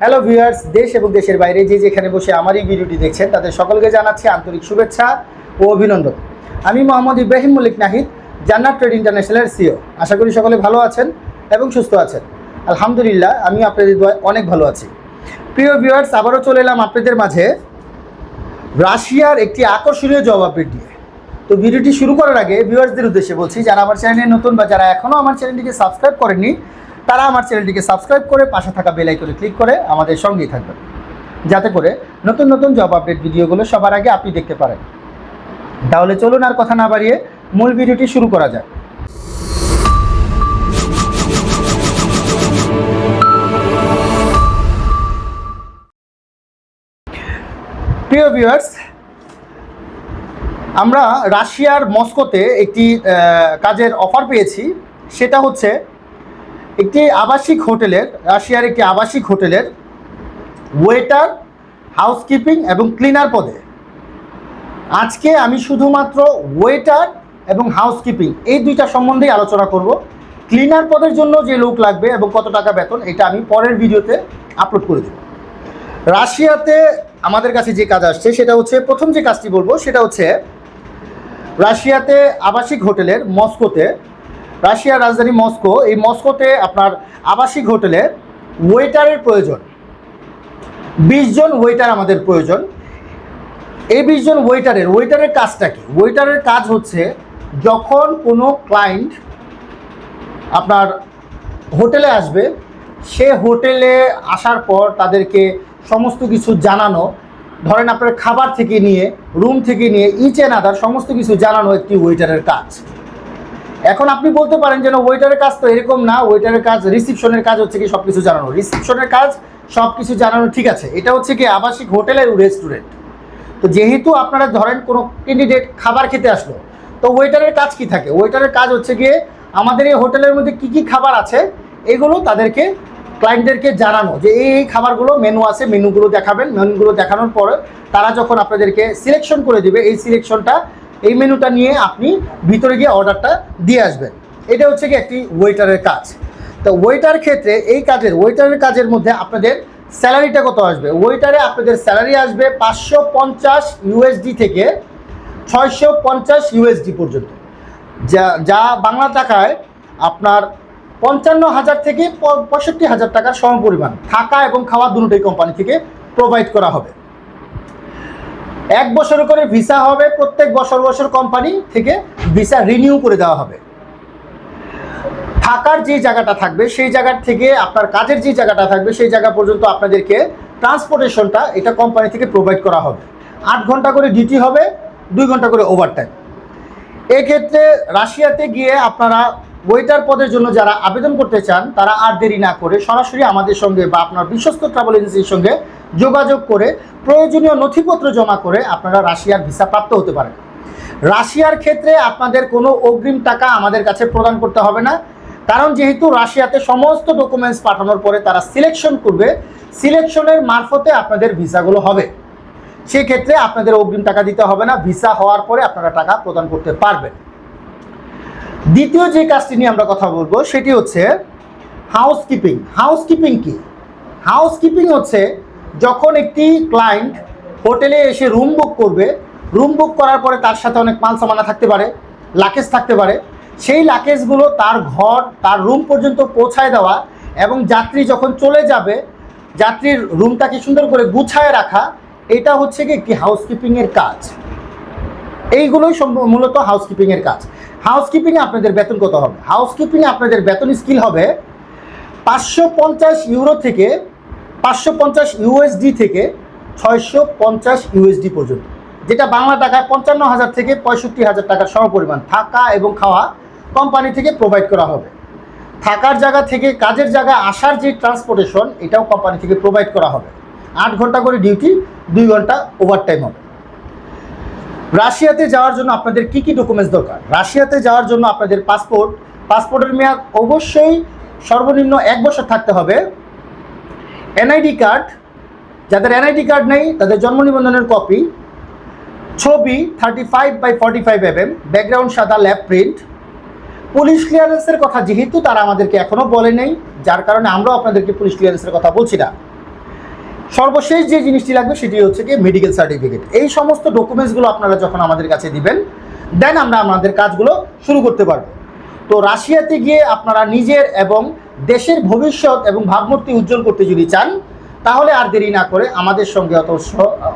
Hello viewers দেশ এবং দেশের বাইরে যে যেখানে বসে আমার এই ভিডিওটি দেখছেন, তাদের সকলকে জানাচ্ছি আন্তরিক শুভেচ্ছা ও অভিনন্দন। আমি মোহাম্মদ ইব্রাহিম মল্লিক নাহিদ, জান্নাত ট্রেড ইন্টারন্যাশনালের সিও আশা করি সকলে ভালো আছেন এবং সুস্থ আছেন। আলহামদুলিল্লাহ, আমি আপনাদের অনেক ভালো আছি। প্রিয় ভিউয়ার্স আবারও চলে এলাম আপনাদের মাঝে রাশিয়ার একটি আকর্ষণীয় জব আপডেট দিয়ে তো ভিডিওটি শুরু করার আগে ভিউয়ার্সদের উদ্দেশ্যে বলছি, যারা আমার চ্যানেলে নতুন বা যারা এখনও আমার চ্যানেলটিকে সাবস্ক্রাইব করেননি তারা আমার চ্যানেলটিকে সাবস্ক্রাইব করে পাশে থাকা বেল আইকনে ক্লিক করে আমাদের সঙ্গেই থাকবেন। যাতে করে নতুন নতুন জব আপডেট ভিডিওগুলো সবার আগে আপনি দেখতে পারেন। তাহলে চলুন আর কথা না বাড়িয়ে মূল ভিডিওটি শুরু করা যাক। প্রিয় ভিউয়ার্স আমরা রাশিয়ার মস্কোতে একটি কাজের অফার পেয়েছি। সেটা হচ্ছে একটি আবাসিক হোটেলের, রাশিয়ার একটি আবাসিক হোটেলের ওয়েটার হাউসকিপিং এবং ক্লিনার পদে। আজকে আমি শুধুমাত্র ওয়েটার এবং হাউসকিপিং এই দুইটা সম্বন্ধেই আলোচনা করব। ক্লিনার পদের জন্য যে লোক লাগবে এবং কত টাকা বেতন, এটা আমি পরের ভিডিওতে আপলোড করে দেব। রাশিয়াতে আমাদের কাছে যে কাজ আসছে, সেটা হচ্ছে প্রথম যে কাজটি বলব, সেটা হচ্ছে রাশিয়াতে আবাসিক হোটেলের মস্কোতে রাশিয়ার রাজধানী মস্কো, এই মস্কোতে আপনার আবাসিক হোটেলে ওয়েটারের প্রয়োজন। বিশ জন ওয়েটার আমাদের প্রয়োজন। এই বিশ জন ওয়েটারের ওয়েটারের কাজটা কি? ওয়েটারের কাজ হচ্ছে যখন কোনো ক্লায়েন্ট আপনার হোটেলে আসবে, সে হোটেলে আসার পর তাদেরকে সমস্ত কিছু জানানো, ধরেন আপনার খাবার থেকে নিয়ে রুম থেকে নিয়ে ইচ অ্যান্ড আদার সমস্ত কিছু জানানো একটি ওয়েটারের কাজ। এখন আপনি বলতে পারেন যেন ওয়েটারের কাজ তো এরকম না। ওয়েটারের কাজ রিসিপশনের কাজ হচ্ছে কি সব কিছু জানানো রিসিপশনের কাজ সব কিছু জানানো ঠিক আছে। এটা হচ্ছে কি আবাসিক হোটেলের রেস্টুরেন্ট তো যেহেতু আপনারা ধরেন কোনো ক্যান্ডিডেট খাবার খেতে আসলো, তো ওয়েটারের কাজ কি থাকে? ওয়েটারের কাজ হচ্ছে গিয়ে আমাদের এই হোটেলের মধ্যে কি কি খাবার আছে, এগুলো তাদেরকে ক্লায়েন্টদেরকে জানানো। যে এই এই খাবারগুলো মেনু আছে মেনুগুলো দেখাবেন। মেনুগুলো দেখানোর পরে তারা যখন আপনাদেরকে সিলেকশন করে দিবে, এই সিলেকশনটা এই মেনুটা নিয়ে আপনি ভিতরে গিয়ে অর্ডারটা দিয়ে আসবেন। এটা হচ্ছে কি একটি ওয়েটারের কাজ। তো ওয়েটার ক্ষেত্রে এই কাজের ওয়েটারের কাজের মধ্যে আপনাদের স্যালারিটা কত আসবে? ওয়েটারে আপনাদের স্যালারি আসবে পাঁচশো পঞ্চাশ ইউএসডি থেকে ছয়শো পঞ্চাশ ইউএসডি পর্যন্ত। যা যা বাংলা টাকায় আপনার পঞ্চান্ন হাজার থেকে পঁয়ষট্টি হাজার টাকার সমপরিমাণ থাকা এবং খাওয়া দুটোই কোম্পানি থেকে প্রোভাইড করা হবে। এক বছর করে ভিসা হবে, প্রত্যেক বছর বছর কোম্পানি থেকে ভিসা রিনিউ করে দেওয়া হবে। থাকার যে জায়গাটা থাকবে, সেই জায়গার থেকে আপনার কাজের যে জায়গাটা থাকবে, সেই জায়গা পর্যন্ত আপনাদেরকে ট্রান্সপোর্টেশনটা এটা কোম্পানি থেকে প্রোভাইড করা হবে। আট ঘণ্টা করে ডিউটি হবে, দুই ঘণ্টা করে ওভারটাইম এক্ষেত্রে রাশিয়াতে গিয়ে আপনারা ওয়েটার পদের জন্য যারা আবেদন করতে চান, তারা আর দেরি না করে সরাসরি আমাদের সঙ্গে বা আপনার বিশ্বস্ত ট্রাভেল এজেন্সির সঙ্গে যোগাযোগ করে, প্রয়োজনীয় নথিপত্র জমা করে আপনারা রাশিয়ার ভিসা প্রাপ্ত হতে পারেন। রাশিয়ার ক্ষেত্রে আপনাদের কোনো অগ্রিম টাকা আমাদের কাছে প্রদান করতে হবে না। কারণ যেহেতু রাশিয়াতে সমস্ত ডকুমেন্টস পাঠানোর পরে তারা সিলেকশন করবে সিলেকশনের মারফতে আপনাদের ভিসাগুলো হবে। সেক্ষেত্রে আপনাদের অগ্রিম টাকা দিতে হবে না, ভিসা হওয়ার পরে আপনারা টাকা প্রদান করতে পারবেন। দ্বিতীয় যে কাজটি নিয়ে আমরা কথা বলব, সেটি হচ্ছে হাউসকিপিং হাউসকিপিং কি? হাউসকিপিং হচ্ছে যখন একটি ক্লায়েন্ট হোটেলে এসে রুম বুক করবে রুম বুক করার পরে তার সাথে অনেক মাল সামানা থাকতে পারে লাকেজ থাকতে পারে। সেই লাকেজগুলো তার ঘর, তার রুম পর্যন্ত পৌঁছায় দেওয়া এবং যাত্রী যখন চলে যাবে, যাত্রীর রুমটাকে সুন্দর করে গুছায় রাখা, এটা হচ্ছে কি একটি হাউসকিপিংয়ের কাজ। এইগুলোই মূলত হাউসকিপিংয়ের কাজ। হাউসকিপিংয়ে আপনাদের বেতন কত হবে? হাউসকিপিংয়ে আপনাদের বেতন স্কিল হবে পাঁচশো পঞ্চাশ ইউরো থেকে পাঁচশো পঞ্চাশ ইউএসডি থেকে ছয়শো পঞ্চাশ ইউএসডি পর্যন্ত, যেটা বাংলা টাকায় পঞ্চান্ন হাজার থেকে পঁয়ষট্টি হাজার টাকার সমপরিমাণ থাকা এবং খাওয়া কোম্পানি থেকে প্রোভাইড করা হবে। থাকার জায়গা থেকে কাজের জায়গায় আসার যে ট্রান্সপোর্টেশন এটাও কোম্পানি থেকে প্রোভাইড করা হবে। আট ঘণ্টা করে ডিউটি দুই ঘণ্টা ওভারটাইম হবে। রাশিয়াতে যাওয়ার জন্য আপনাদের কি কি ডকুমেন্টস দরকার? রাশিয়াতে যাওয়ার জন্য আপনাদের পাসপোর্ট পাসপোর্টের মেয়াদ অবশ্যই সর্বনিম্ন এক বছর থাকতে হবে। এনআইডি কার্ড যাদের এনআইডি কার্ড নেই, তাদের জন্ম নিবন্ধনের কপি ছবি thirty five by forty five M M background সাদা ল্যাব প্রিন্ট পুলিশ ক্লিয়ারেন্সের কথা যেহেতু তারা আমাদেরকে এখনও বলে নেই, যার কারণে আমরাও আপনাদেরকে পুলিশ ক্লিয়ারেন্সের কথা বলছি না। সর্বশেষ যে জিনিসটি লাগবে, সেটি হচ্ছে কি মেডিকেল সার্টিফিকেট এই সমস্ত ডকুমেন্টসগুলো আপনারা যখন আমাদের কাছে দিবেন দেন আমরা আমাদের কাজগুলো শুরু করতে পারব। তো রাশিয়াতে গিয়ে আপনারা নিজের এবং দেশের ভবিষ্যৎ এবং ভাবমূর্তি উজ্জ্বল করতে যদি চান, তাহলে আর দেরি না করে আমাদের সঙ্গে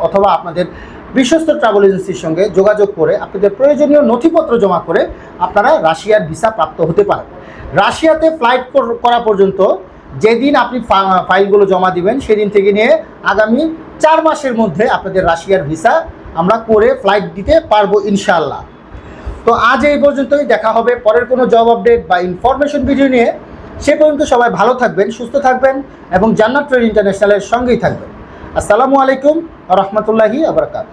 অথবা আপনাদের বিশ্বস্ত ট্রাভেল এজেন্সির সঙ্গে যোগাযোগ করে আপনাদের প্রয়োজনীয় নথিপত্র জমা করে আপনারা রাশিয়ার ভিসা প্রাপ্ত হতে পারেন। রাশিয়াতে ফ্লাইট করা পর্যন্ত যেদিন আপনি ফাইলগুলো জমা দিবেন, সেদিন থেকে নিয়ে আগামী চার মাসের মধ্যে আপনাদের রাশিয়ার ভিসা আমরা করে ফ্লাইট দিতে পারব ইনশাল্লাহ তো আজ এই পর্যন্তই, দেখা হবে পরের কোনো জব আপডেট বা ইনফরমেশন ভিডিও নিয়ে। সে পর্যন্ত সবাই ভালো থাকবেন, সুস্থ থাকবেন এবং জান্নাত ট্রেড ইন্টারন্যাশনালের সঙ্গেই থাকবেন। আসসালামু আলাইকুম রহমতুল্লাহি আবরকাত